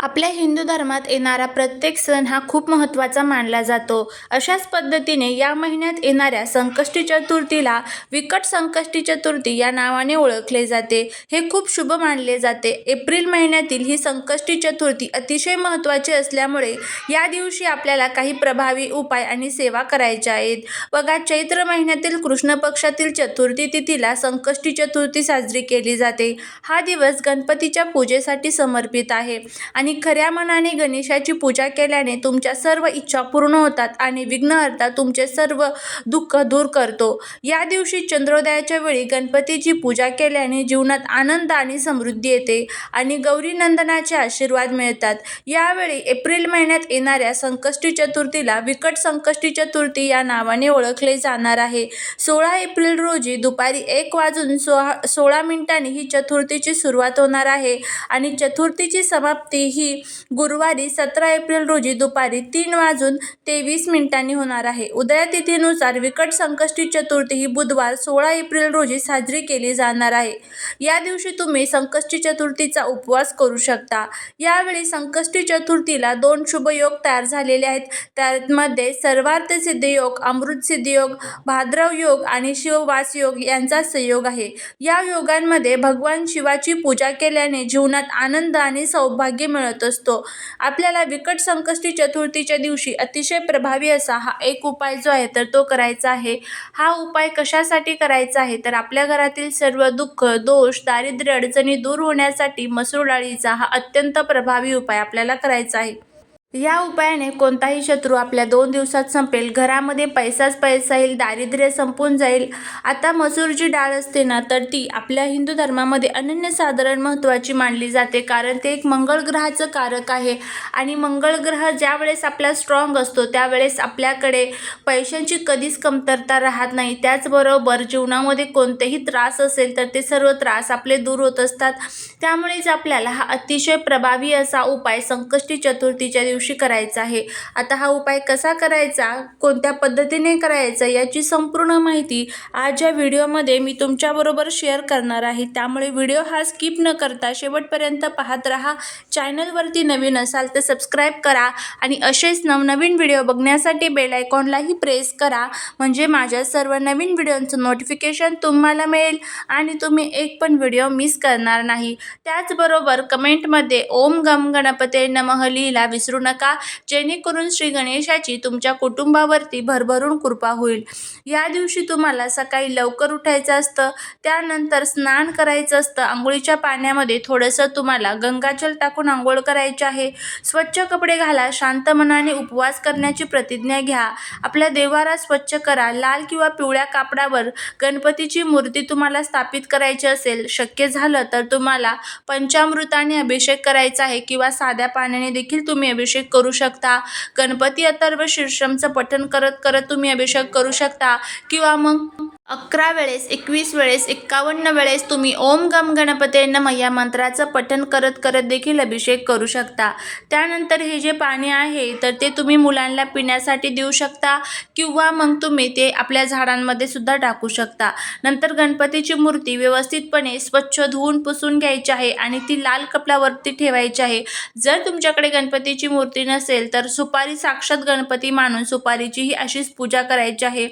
आपल्या हिंदू धर्मात येणारा प्रत्येक सण हा खूप महत्त्वाचा मानला जातो. अशाच पद्धतीने या महिन्यात येणाऱ्या संकष्टी चतुर्थीला विकट संकष्टी चतुर्थी या नावाने ओळखले जाते. हे खूप शुभ मानले जाते. एप्रिल महिन्यातील ही संकष्टी चतुर्थी अतिशय महत्त्वाची असल्यामुळे या दिवशी आपल्याला काही प्रभावी उपाय आणि सेवा करायच्या आहेत. बघा चैत्र महिन्यातील कृष्ण पक्षातील चतुर्थी तिथीला संकष्टी चतुर्थी साजरी केली जाते. हा दिवस गणपतीच्या पूजेसाठी समर्पित आहे आणि खऱ्या मनाने गणेशाची पूजा केल्याने तुमच्या सर्व इच्छा पूर्ण होतात आणि विघ्नहर्ता तुमचे सर्व दुःख दूर करतो. या दिवशी चंद्रोदयाच्या वेळी गणपतीची पूजा केल्याने जीवनात आनंद आणि समृद्धी येते आणि गौरीनंदनाचे आशीर्वाद मिळतात. यावेळी एप्रिल महिन्यात येणाऱ्या संकष्टी चतुर्थीला विकट संकष्टी चतुर्थी या नावाने ओळखले जाणार आहे. सोळा एप्रिल रोजी दुपारी एक वाजून सोळा सोळा मिनिटांनी ही चतुर्थीची सुरुवात होणार आहे आणि चतुर्थीची समाप्ती ही गुरुवारी सतरा एप्रिल रोजी दुपारी तीन वाजून तेवीस मिनिटांनी होणार आहे. उदयतिथीनुसार विकट संकष्टी चतुर्थी ही बुधवार सोळा एप्रिल रोजी साजरी केली जाणार आहे. या दिवशी तुम्ही संकष्टी चतुर्थीचा उपवास करू शकता. यावेळी संकष्टी चतुर्थीला दोन शुभयोग तयार झालेले आहेत. त्यामध्ये सर्वार्थ सिद्धयोग अमृत सिद्धयोग भाद्रव योग आणि शिववास योग यांचा संयोग आहे. या योगांमध्ये भगवान शिवाची पूजा केल्याने जीवनात आनंद आणि सौभाग्य मिळत असतो. आपल्याला विकट संकष्टी चतुर्थीच्या दिवशी अतिशय प्रभावी असा हा एक उपाय जो आहे तर तो करायचा आहे. हा उपाय कशासाठी करायचा आहे? तर आपल्या घरातील सर्व दुःख दोष दारिद्र्य अडचणी दूर होण्यासाठी मसूर डाळीचा हा अत्यंत प्रभावी उपाय आपल्याला करायचा आहे. या उपायाने कोणताही शत्रू आपल्या दोन दिवसात संपेल घरामध्ये पैसाच पैसा येईल दारिद्र्य संपून जाईल. आता मसूरची डाळ असते ना तर ती आपल्या हिंदू धर्मामध्ये अनन्यसाधारण महत्त्वाची मानली जाते. कारण ते एक मंगळ ग्रहाचं कारक आहे. आणि मंगळ ग्रह ज्यावेळेस आपला स्ट्रॉंग असतो त्यावेळेस आपल्याकडे पैशांची कधीच कमतरता राहत नाही. त्याचबरोबर जीवनामध्ये कोणतेही त्रास असेल तर ते सर्व त्रास आपले दूर होत असतात. त्यामुळेच आपल्याला हा अतिशय प्रभावी असा उपाय संकष्टी चतुर्थीच्या दिवशी करायचा आहे. आता हा उपाय कसा करायचा? कोणत्या पद्धतीने करायचा? याची संपूर्ण माहिती आज या व्हिडिओमध्ये मी तुमच्याबरोबर शेअर करणार आहे. त्यामुळे व्हिडिओ हा स्किप न करता शेवटपर्यंत पाहत राहा. चॅनलवरती नवीन असाल तर सबस्क्राईब करा आणि असेच नवनवीन व्हिडिओ बघण्यासाठी बेल आयकॉनलाही प्रेस करा. म्हणजे माझ्या सर्व नवीन व्हिडिओंचं नोटिफिकेशन तुम्हाला मिळेल आणि तुम्ही एक पण व्हिडिओ मिस करणार नाही. त्याचबरोबर कमेंटमध्ये ओम गम गणपते नमह लिहिला विसरू नका नका. जेणेकरून श्री गणेशाची तुमच्या कुटुंबावरती भरभरून कृपा होईल. या दिवशी तुम्हाला सकाळी लवकर उठायचं असतं. त्यानंतर स्नान करायचं असतं. आंघोळीच्या पाण्यामध्ये थोडंसं तुम्हाला गंगाजल टाकून आंघोळ करायचे आहे. स्वच्छ कपडे घाला. शांत मनाने उपवास करण्याची प्रतिज्ञा घ्या. आपल्या देवारा स्वच्छ करा. लाल किंवा पिवळ्या कापडावर गणपतीची मूर्ती तुम्हाला स्थापित करायची असेल शक्य झालं तर तुम्हाला पंचामृताने अभिषेक करायचा आहे किंवा साध्या पाण्याने देखील तुम्ही अभिषेक करू शकता. गणपती अथर्व शीर्षमचं पठण करत करत तुम्ही अभिषेक करू शकता. किंवा मग अकरा वेळेस एकवीस वेळेस एक्कावन्न वेळेस तुम्ही ओम गम गणपते नम या मंत्राचं पठण करत करत देखील अभिषेक करू शकता. त्यानंतर हे जे पाणी आहे तर ते तुम्ही मुलांना पिण्यासाठी देऊ शकता किंवा मग तुम्ही ते आपल्या झाडांमध्ये सुद्धा टाकू शकता. नंतर गणपतीची मूर्ती व्यवस्थितपणे स्वच्छ धुवून पुसून घ्यायची आहे आणि ती लाल कपड्यावरती ठेवायची आहे. जर तुमच्याकडे गणपतीची मूर्ती नसेल तर सुपारी साक्षात गणपती मानून सुपारीचीही अशीच पूजा करायची आहे.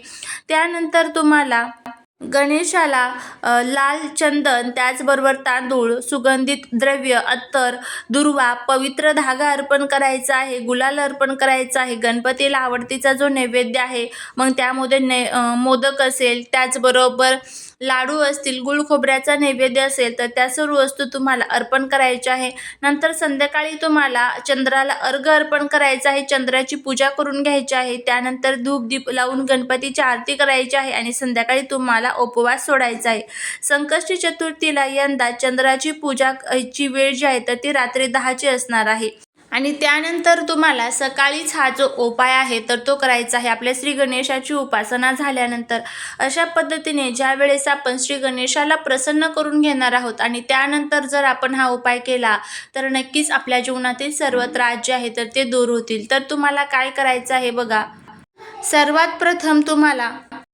त्यानंतर तुम्हाला गणेशाला लाल चंदन त्याचबरोबर तांदूळ सुगंधित द्रव्य अत्तर दुर्वा पवित्र धागा अर्पण करायचा आहे गुलाल अर्पण करायचा आहे गणपतीला आवडतीचा जो नैवेद्य आहे मग त्यामध्ये नै मोदक असेल त्याचबरोबर लाडू असतील गुळ खोबऱ्याचा नैवेद्य असेल तर त्या सर्व वस्तू तुम्हाला अर्पण करायच्या आहे. नंतर संध्याकाळी तुम्हाला चंद्राला अर्घ अर्पण करायचं आहे चंद्राची पूजा करून घ्यायची आहे. त्यानंतर धूप दीप लावून गणपतीची आरती करायची आहे आणि संध्याकाळी तुम्हाला उपवास सोडायचा आहे. संकष्टी चतुर्थीला यंदा चंद्राची पूजा ची वेळ जी आहे तर ती रात्री दहाची असणार आहे. आणि त्यानंतर तुम्हाला सकाळीच हा जो उपाय आहे तर तो करायचा आहे. आपल्या श्री गणेशाची उपासना झाल्यानंतर अशा पद्धतीने ज्या वेळेस आपण श्री गणेशाला प्रसन्न करून घेणार आहोत आणि त्यानंतर जर आपण हा उपाय केला तर नक्कीच आपल्या जीवनातील सर्व त्रास जे आहे तर ते दूर होतील. तर तुम्हाला काय करायचं आहे बघा. सर्वात प्रथम तुम्हाला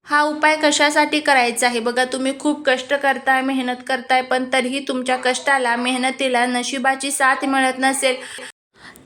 हा उपाय कशासाठी करायचा आहे? बघा तुम्ही खूप कष्ट करताय मेहनत करताय पण तरीही तुमच्या कष्टाला मेहनतीला नशिबाची साथ मिळत नसेल.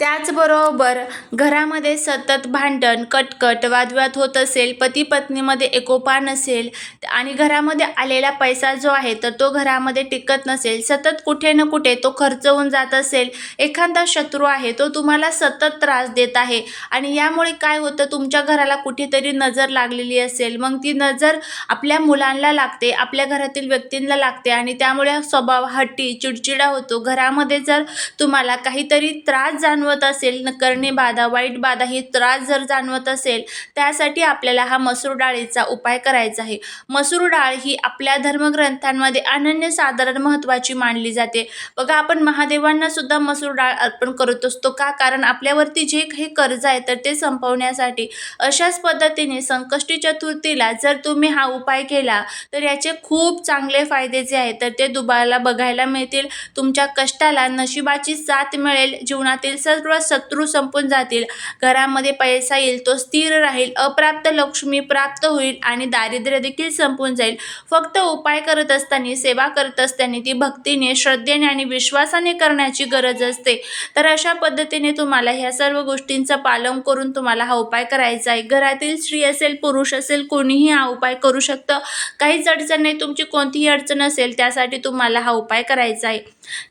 त्याचबरोबर घरामध्ये सतत भांडण कटकट वादविवाद होत असेल पती पत्नीमध्ये एकोपा नसेल आणि घरामध्ये आलेला पैसा जो आहे तर तो घरामध्ये टिकत नसेल. सतत कुठे ना कुठे तो खर्च होऊन जात असेल. एखादा शत्रू आहे तो तुम्हाला सतत त्रास देत आहे आणि यामुळे काय होतं तुमच्या घराला कुठेतरी नजर लागलेली असेल. मग ती नजर आपल्या मुलांना लागते आपल्या घरातील व्यक्तींना लागते आणि त्यामुळे स्वभाव हट्टी चिडचिडा होतो. घरामध्ये जर तुम्हाला काहीतरी त्रास जाणवत असेल न करणे बाधा वाईट बाधा ही त्रास जर जाणवत असेल त्यासाठी आपल्याला हा मसूर डाळीचा उपाय करायचा आहे. मसूर डाळ ही आपल्या धर्मग्रंथांमध्ये अनन्यसाधारण महत्त्वाची मानली जाते. बघा आपण महादेवांना सुद्धा मसूर डाळ अर्पण करत असतो का? कारण आपल्यावरती जे काही कर्ज आहे तर ते संपवण्यासाठी अशाच पद्धतीने संकष्टी चतुर्थीला जर तुम्ही हा उपाय केला तर याचे खूप चांगले फायदे जे आहेत तर ते दुबाला बघायला मिळतील. तुमच्या कष्टाला नशिबाची साथ मिळेल जीवनातील सर्व शत्रू संपून जातील. घरामध्ये पैसा येईल तो स्थिर राहील अप्राप्त लक्ष्मी प्राप्त होईल आणि दारिद्र्य देखील संपून जाईल. फक्त उपाय करत असताना सेवा करत असताना ती भक्तीने श्रद्धेने आणि विश्वासाने करण्याची गरज असते. तर अशा पद्धतीने तुम्हाला ह्या सर्व गोष्टींचं पालन करून तुम्हाला हा उपाय करायचा आहे. घरातील स्त्री असेल पुरुष असेल कोणीही हा उपाय करू शकतं. काहीच अडचण नाही तुमची कोणतीही अडचण असेल त्यासाठी तुम्हाला हा उपाय करायचा आहे.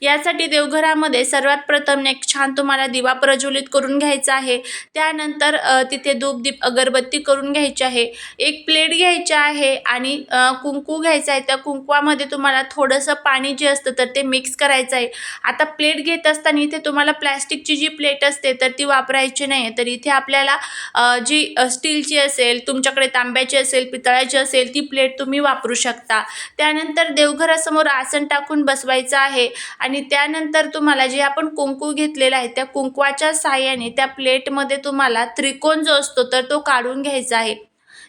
यासाठी देवघरामध्ये सर्वात प्रथम एक छान तुम्हाला दिवा प्रज्वलित करून घ्यायचा आहे. त्यानंतर तिथे धूप दीप अगरबत्ती करून घ्यायची आहे. एक प्लेट घ्यायची आहे आणि कुंकू घ्यायचं आहे. त्या कुंकवामध्ये तुम्हाला थोडंसं पाणी जे असतं तर ते मिक्स करायचं आहे. आता प्लेट घेत असताना इथे तुम्हाला प्लॅस्टिकची जी प्लेट असते तर ती वापरायची नाही तर इथे आपल्याला जी स्टीलची असेल तुमच्याकडे तांब्याची असेल पितळाची असेल ती प्लेट तुम्ही वापरू शकता. त्यानंतर देवघरासमोर आसन टाकून बसवायचं आहे. आणि त्यानंतर तुम्हाला जे आपण कुंकू घेतलेला आहे त्या कुंकवाच्या साहाय्याने त्या प्लेटमध्ये तुम्हाला त्रिकोण जो असतो तर तो काढून घ्यायचा आहे.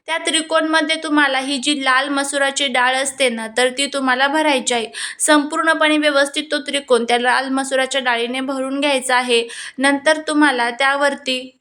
त्या त्रिकोणमध्ये तुम्हाला ही जी लाल मसुराची डाळ असते ना तर ती तुम्हाला भरायची आहे. संपूर्णपणे व्यवस्थित तो त्रिकोण त्या लाल मसुराच्या डाळीने भरून घ्यायचा आहे. नंतर तुम्हाला त्यावरती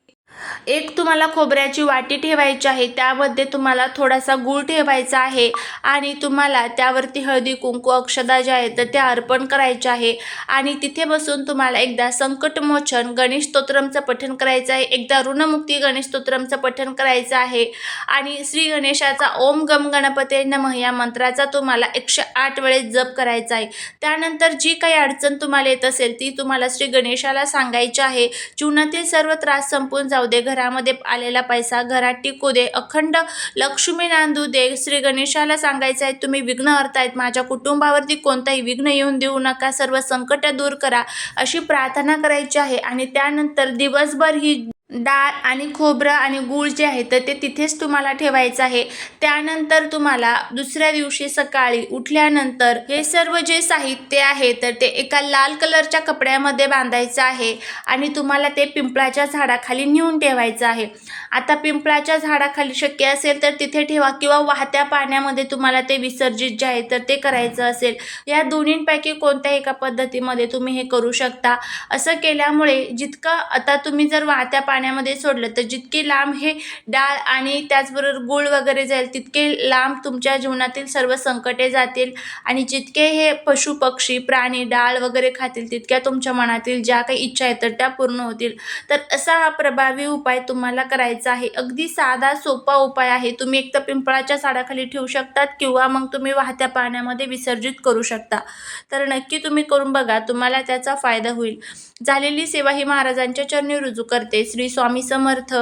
एक तुम्हाला खोबऱ्याची वाटी ठेवायची आहे त्यामध्ये तुम्हाला थोडासा गूळ ठेवायचा आहे आणि तुम्हाला त्यावरती हळदी कुंकू अक्षदा ज्या आहेत तर त्या अर्पण करायच्या आहे. आणि तिथे बसून तुम्हाला एकदा संकटमोचन गणेश स्तोत्रमचं पठण करायचं आहे. एकदा ऋणमुक्ती गणेश स्तोत्रमचं पठण करायचं आहे. आणि श्री गणेशाचा ओम गम गणपते नमः या मंत्राचा तुम्हाला एकशे आठ वेळेस जप करायचा आहे. त्यानंतर जी काही अडचण तुम्हाला येत असेल ती तुम्हाला श्री गणेशाला सांगायची आहे. जीवनातील सर्व त्रास संपून जाऊ दे घरामध्ये आलेला पैसा घरात टिकू दे. अखंड लक्ष्मी नांदू दे. श्री गणेशाला सांगायचं आहे तुम्ही विघ्न हरतायत. माझ्या कुटुंबावरती कोणताही विघ्न येऊन देऊ नका. सर्व संकट दूर करा. अशी प्रार्थना करायची आहे आणि त्यानंतर दिवसभर ही डाळ आणि खोबरं आणि गूळ जे आहे तर ते तिथेच तुम्हाला ठेवायचं आहे. त्यानंतर तुम्हाला दुसऱ्या दिवशी सकाळी उठल्यानंतर हे सर्व जे साहित्य आहे तर ते एका लाल कलरच्या कपड्यामध्ये बांधायचं आहे आणि तुम्हाला ते पिंपळाच्या झाडाखाली नेऊन ठेवायचं आहे. आता पिंपळाच्या झाडाखाली शक्य असेल तर तिथे ठेवा किंवा वाहत्या पाण्यामध्ये तुम्हाला ते विसर्जित जे आहे तर ते करायचं असेल. या दोन्हींपैकी कोणत्याही एका पद्धतीमध्ये तुम्ही हे करू शकता. असं केल्यामुळे जितकं आता तुम्ही जर वाहत्या पाण्या पाण्यामध्ये सोडलं तर जितके लांब हे डाळ आणि त्याचबरोबर गूळ वगैरे जाईल तितके लांब तुमच्या जीवनातील सर्व संकटे जातील. आणि जितके हे पशु पक्षी प्राणी डाळ वगैरे खातील तितक्या तुमच्या मनातील ज्या काही इच्छा आहेत तर त्या पूर्ण होतील. तर असा हा प्रभावी उपाय तुम्हाला करायचा आहे. अगदी साधा सोपा उपाय आहे. तुम्ही एक तर पिंपळाच्या साडाखाली ठेवू शकतात किंवा मग तुम्ही वाहत्या पाण्यामध्ये विसर्जित करू शकता. तर नक्की तुम्ही करून बघा तुम्हाला त्याचा फायदा होईल. झालेली सेवा ही महाराजांच्या चरणी रुजू करते. श्री स्वामी समर्थ.